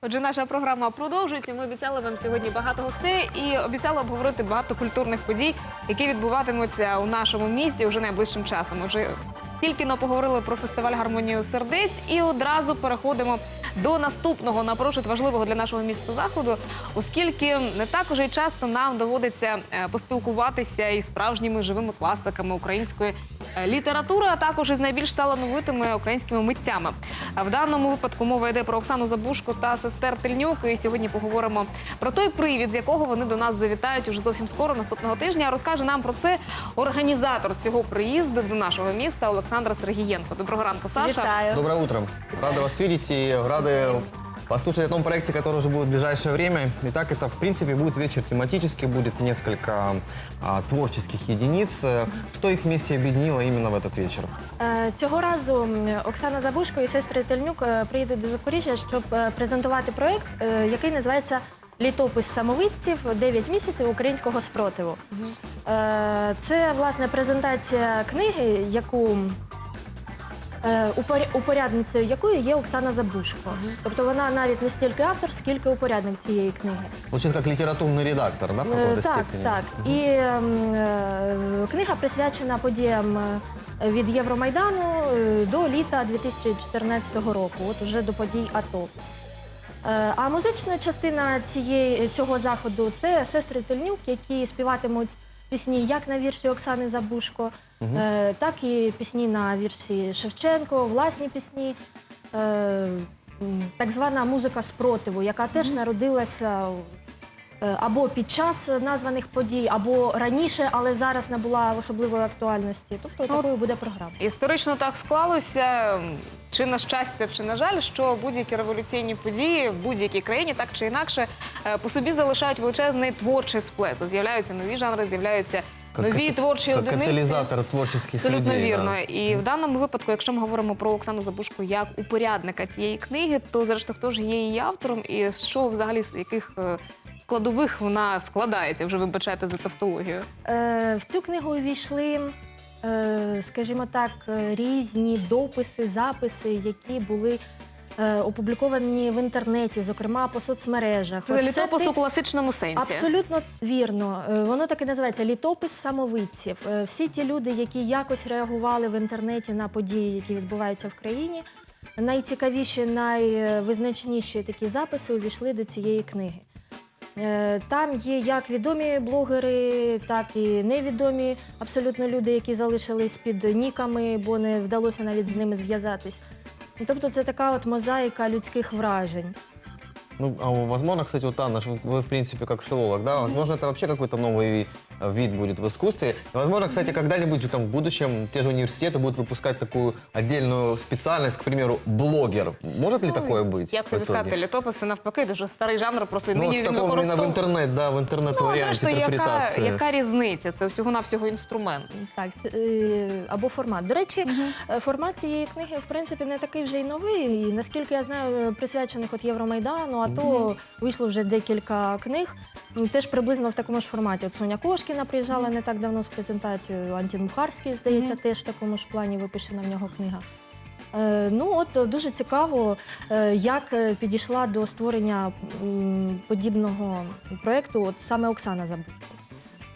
Отже, наша програма продовжується. Ми обіцяли вам сьогодні багато гостей і обіцяли обговорити багато культурних подій, які відбуватимуться у нашому місті вже найближчим часом. Отже, тільки но поговорили про фестиваль гармонію сердець і одразу переходимо до наступного напрочуд важливого для нашого міста заходу, оскільки не так уже й часто нам доводиться е, поспілкуватися із справжніми живими класиками української е, літератури, а також із найбільш талановитими українськими митцями. В даному випадку мова йде про Оксану Забушко та сестер Тельнюк. І сьогодні поговоримо про той привід, з якого вони до нас завітають уже зовсім скоро, наступного тижня. Розкаже нам про це організатор цього приїзду до нашого міста Олександра Сергієнко. Доброго ранку, Саша. Вітаю. Доброе утро. Рада вас видеть и рады послушать о том проекте, который уже будет в ближайшее время. Итак, это, в принципе, будет вечер тематический, будет несколько а, творческих единиц. Э, Что их вместе объединило именно в этот вечер? Е, Цього разу м, Оксана Забушко і сестри Тельнюк е, приїдуть до Запоріжжя, щоб е, презентувати проєкт, е, який називається Літопис самовидців 9 місяців українського спротиву. Е, Це власне презентація книги, яку е, упоря- упорядницею якої є Оксана Забушко. Тобто вона навіть не стільки автор, скільки упорядник цієї книги. Получается, как литературный редактор, да, в Е, какой-то Так, так. І ем, е, книга присвячена подіям е, від Євромайдану е, до літа 2014 року, от уже до подій АТО. Е, А музична частина цієї, цього заходу це сестри Тельнюк, які співатимуть пісні як на вірші Оксани Забушко, е, так і пісні на вірші Шевченко, власні пісні. Е, Так звана музика спротиву, яка теж народилася е, або під час названих подій, або раніше, але зараз набула особливої актуальності. Тобто Ну, такою буде програма. Історично так склалося, чи на щастя, чи на жаль, що будь-які революційні події в будь-якій країні так чи інакше по собі залишають величезний творчий сплеск. З'являються нові жанри, з'являються нові творчі одиниці. Абсолютно людей. вірно. да. І в даному випадку, якщо ми говоримо про Оксану Забушко як упорядника цієї книги, то зрештою хто ж є її автором, і з що взагалі з яких е, складових вона складається? Вже вибачайте за тавтологію. Е, В цю книгу увійшли, е, скажімо так, різні дописи, записи, які були е, опубліковані в інтернеті, зокрема по соцмережах. Це От літопис у класичному сенсі. Абсолютно вірно. Е, Воно так і називається літопис самовидців. Е, Всі ті люди, які якось реагували в інтернеті на події, які відбуваються в країні, найцікавіші, найвизначніші такі записи увійшли до цієї книги. Е, Там є як відомі блогери, так і невідомі абсолютно люди, які залишились під ніками, бо не вдалося навіть з ними зв'язатись. Ну, Тобто це така от мозаїка людських вражень. Ну, а возможно, кстати, вот Анна, вы, вы, в принципе, как филолог, да, возможно, это вообще какой-то новый ви- вид будет в искусстве. И, возможно, кстати, когда-нибудь там в будущем те же университеты будут выпускать такую отдельную специальность, к примеру, блогер. Может ли такое быть? Як в тобі итоге? сказати, літописи навпаки, дуже старий жанр, просто Ну, нині вот в він таком именно в використовує. интернет, да, в интернет-варианте Ну, зрештою, яка, интерпретации. яка різниця? Це всього-навсього інструмент. Так, це, е, або формат. До речі, е, формат цієї книги, в принципі, не такий вже й новий. І, наскільки я знаю, присвячених от Євромайдану, а то вийшло вже декілька книг, теж приблизно в такому ж форматі. От Соня Кошкіна приїжджала не так давно з презентацією. Антін Мухарський, здається, теж в такому ж плані випущена в нього книга. Е, Ну от е, дуже цікаво, е, як підійшла до створення подібного проєкту от саме Оксана Забушко.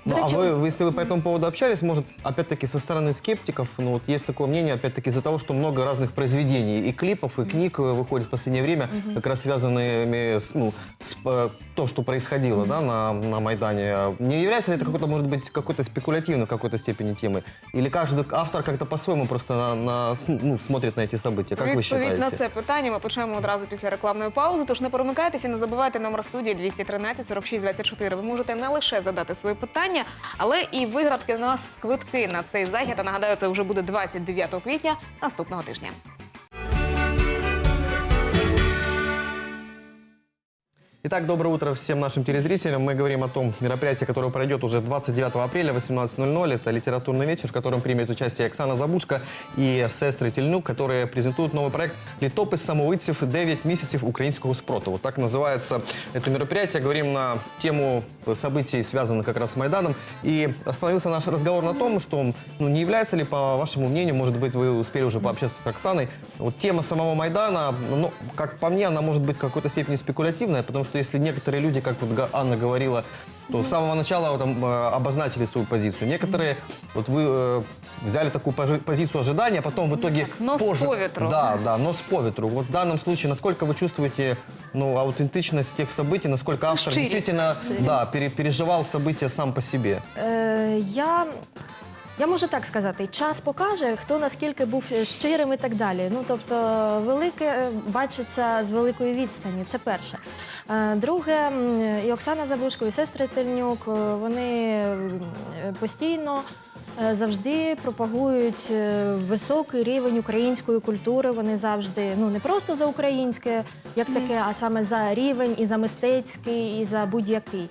Ну, До а речі, вы, вы, если вы по этому поводу общались, может, опять-таки, со стороны скептиков, ну, вот есть такое мнение, опять-таки, из-за того, что много разных произведений, и клипов, и книг э, выходит в последнее время, как раз связанные с, ну, с э, то, что происходило, да, на, на Майдане. Не является ли это какой-то, может быть, какой-то спекулятивной в какой-то степени темой? Или каждый автор как-то по-своему просто на, на, ну, смотрит на эти события? Как вы Відповідь считаете? на це питання ми почнемо одразу після рекламної паузи. Тож не перемикайтеся, не забувайте номер студії 213 46 24. Ви можете не лише задати свої питання, але і виградки у нас квитки на цей захід. А нагадаю, це вже буде 29 квітня наступного тижня. Итак, доброе утро всем нашим телезрителям. Мы говорим о том мероприятии, которое пройдет уже 29 апреля в 18.00. Это литературный вечер, в котором примет участие Оксана Забушка и сестры Тельнюк, которые презентуют новый проект «Літопис самовидців 9 месяцев украинского спротиву». Так называется это мероприятие. Говорим на тему событий, связанных как раз с Майданом. И остановился наш разговор на том, что ну, не является ли, по вашему мнению, может быть, вы успели уже пообщаться с Оксаной, вот тема самого Майдана, ну, как по мне, она может быть в какой-то степени спекулятивная, потому что если некоторые люди, как вот Анна говорила, то с самого начала там, э, обозначили свою позицию. Некоторые, вот вы э, взяли такую позицию ожидания, а потом в итоге нос позже... по ветру. Да, да, нос по ветру. Вот в данном случае, насколько вы чувствуете ну, аутентичность тех событий, насколько автор Шире. действительно да, пере- переживал события сам по себе? Е, я, я можу так сказати, час покаже, хто наскільки був щирим і так далі. Ну, тобто, велике е, бачиться з великої відстані, це перше. Е, Друге, і Оксана Забушко, і сестри Тельнюк, е, вони е, постійно е, завжди пропагують е, високий рівень української культури. Вони завжди ну не просто за українське, як таке, а саме за рівень і за мистецький, і за будь-який.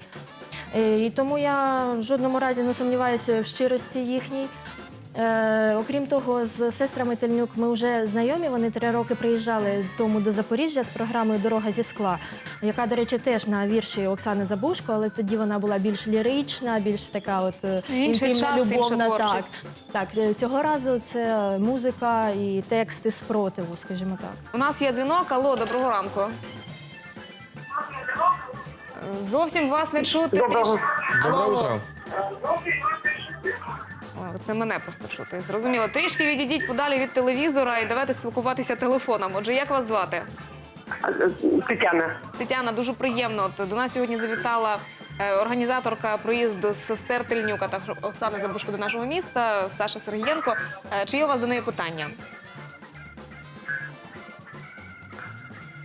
Е, І тому я в жодному разі не сумніваюся в щирості їхній. Е, окрім того, з сестрами Тельнюк ми вже знайомі. Вони три роки приїжджали тому до Запоріжжя з програмою Дорога зі скла, яка, до речі, теж на вірші Оксани Забушко, але тоді вона була більш лірична, більш така от е, Інший інтимна, час, інша любовна. Так, так, цього разу це музика і тексти спротиву, скажімо так. У нас є дзвінок. Алло, доброго ранку. Зовсім вас не чути. Доброго. Алло, алло. О, Це мене просто чути. Зрозуміло. Трішки відійдіть подалі від телевізора і давайте спілкуватися телефоном. Отже, як вас звати? Тетяна. Тетяна, дуже приємно. От до нас сьогодні завітала е, організаторка проїзду з сестер Тельнюка та Оксани Забушко до нашого міста Саша Сергієнко. Е, Чи є у вас до неї питання?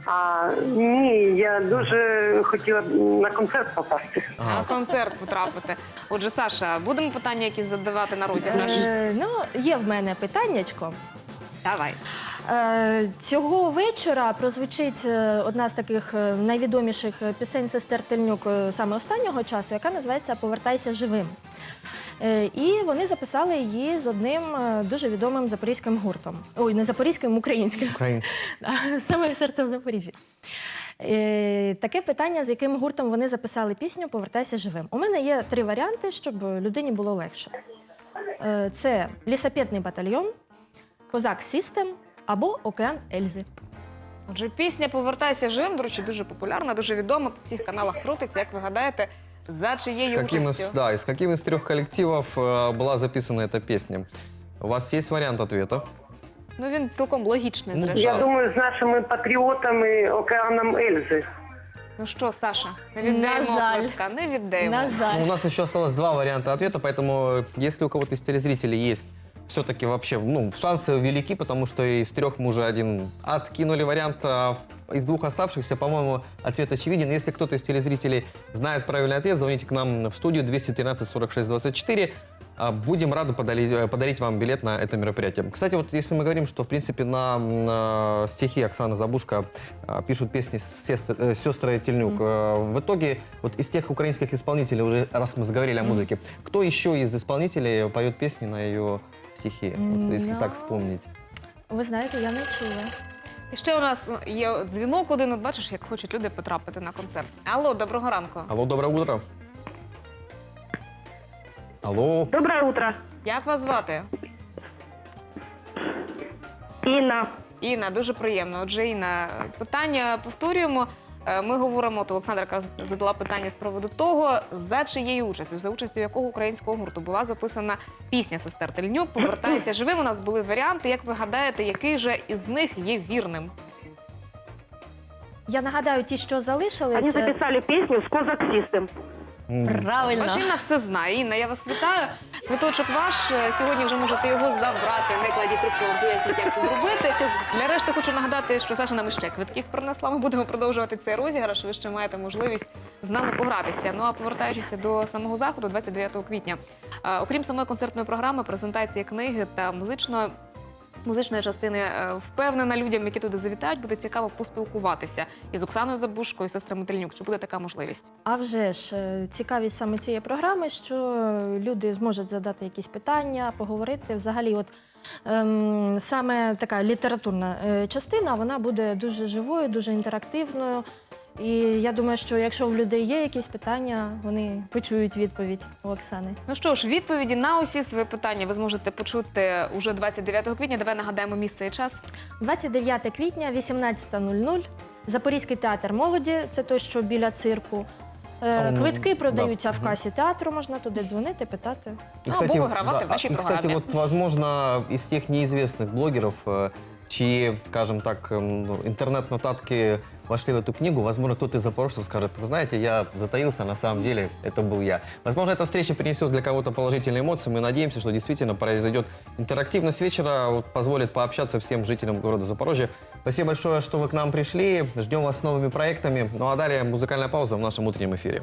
А, ні, я дуже хотіла б на концерт попасти. На концерт потрапити. Отже, Саша, будемо питання якісь задавати на розіграш? Е, ну, є в мене питаннячко. Давай. Е, Цього вечора прозвучить е, одна з таких е, найвідоміших е, пісень сестер Тельнюк е, саме останнього часу, яка називається Повертайся живим. Е, І вони записали її з одним е, дуже відомим запорізьким гуртом. Ой, не запорізьким, українським. Да, Саме серце в Запоріжжі. Е, Таке питання, з яким гуртом вони записали пісню Повертайся живим. У мене є три варіанти, щоб людині було легше: це лісопетний батальйон, Козак Сістем або Океан Ельзи. Отже, пісня Повертайся живим, до речі, дуже популярна, дуже відома, по всіх каналах крутиться, як ви гадаєте, за чиєю Каким из, участю? да, из каким из трех коллективов э, была записана эта песня? У вас есть вариант ответа? Ну він цілком логічний, Ну, зрештою. Я думаю, з нашими патріотами океаном Ельзи. Ну що, Саша, не віддаємо На жаль. квитка, не віддаємо. На Ну, жаль. у нас еще осталось два варианта ответа, поэтому э, если у кого-то из телезрителей есть все-таки вообще, ну, шансы велики, потому что из трех мы уже один откинули вариант. а из двух оставшихся, по-моему, ответ очевиден. Если кто-то из телезрителей знает правильный ответ, звоните к нам в студию 213 46 24. А, Будем рады подарить, э, подарить вам билет на это мероприятие. Кстати, вот если мы говорим, что, в принципе, на, на стихи Оксана Забушка а, пишут песни сестры, э, сестры Тельнюк, э, в итоге вот из тех украинских исполнителей, уже раз мы заговорили о музыке, кто еще из исполнителей поет песни на ее стихи, вот, если так вспомнить? Ви знаєте, я не чула. І ще у нас є дзвінок один. От бачиш, як хочуть люди потрапити на концерт. Алло, доброго ранку. Алло, доброе утро. Алло. Доброе утро. Як вас звати? Інна. Інна, дуже приємно. Отже, Інна, питання повторюємо. Е, Ми говоримо, от Олександрка задала питання з приводу того, за чиєю участю, за участю якого українського гурту була записана пісня сестер Тельнюк. Повертаюся живим. У нас були варіанти. Як ви гадаєте, який же із них є вірним? Я нагадаю, ті, що Они залишилися. записали песню с Козак Систем. М, Правильно. Ваша Інна все знає. Інна, я вас вітаю. Квиточок ваш. Сьогодні вже можете його забрати. Не кладіть трубку, вам пояснять, як це зробити. Для решти хочу нагадати, що Саша нам ще квитків принесла. Ми будемо продовжувати цей розіграш. Ви ще маєте можливість з нами погратися. Ну а повертаючись до самого заходу, 29 квітня. е, Окрім самої концертної програми, презентації книги та музичного музичної частини. Е, Впевнена, людям, які туди завітають, буде цікаво поспілкуватися із Оксаною Забушкою, сестрами Тельнюк. Чи буде така можливість? А вже ж е, цікавість саме цієї програми, що люди зможуть задати якісь питання, поговорити. Взагалі, от ем, саме така літературна е, частина, вона буде дуже живою, дуже інтерактивною. І я думаю, що якщо в людей є якісь питання, вони почують відповідь у Оксани. Ну що ж, відповіді на усі свої питання ви зможете почути уже 29 квітня. Давай нагадаємо місце і час. 29 квітня, 18.00. Запорізький театр молоді, це той, що біля цирку. Е, А, ну, Квитки продаються да. в касі театру, можна туди дзвонити, питати. И, Ну, або вигравати в нашій и, кстати, програмі. вот, возможно, из тех неизвестных блогеров, э, чьи, скажем так, эм, ну, интернет-нотатки Вошли в эту книгу, возможно, кто-то из запорожцев скажет, вы знаете, я затаился, на самом деле это был я. Возможно, эта встреча принесет для кого-то положительные эмоции. Мы надеемся, что действительно произойдет интерактивность вечера, вот, позволит пообщаться всем жителям города Запорожья. Спасибо большое, что вы к нам пришли. Ждем вас с новыми проектами. Ну а далее музыкальная пауза в нашем утреннем эфире.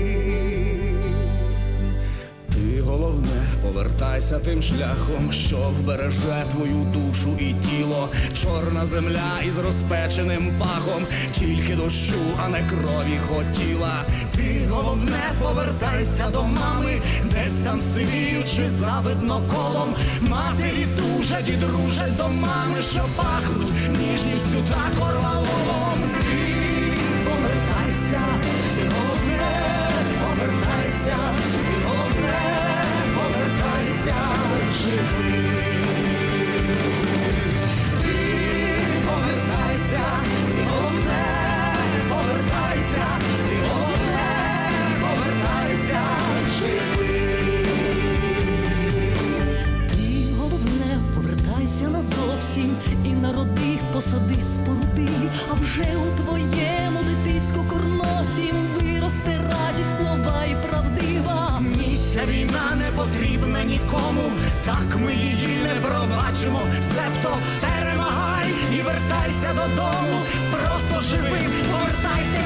Повертайся тим шляхом, що вбереже твою душу і тіло, чорна земля із розпеченим пахом, тільки дощу, а не крові хотіла. Ти головне, повертайся до мами, десь там сивіючи завидно колом. Матері тужать і дружать до мами, що пахнуть ніжністю та корвалолом. Нікому, так ми її не пробачимо. Себто перемагай і вертайся додому. Просто живим, повертайся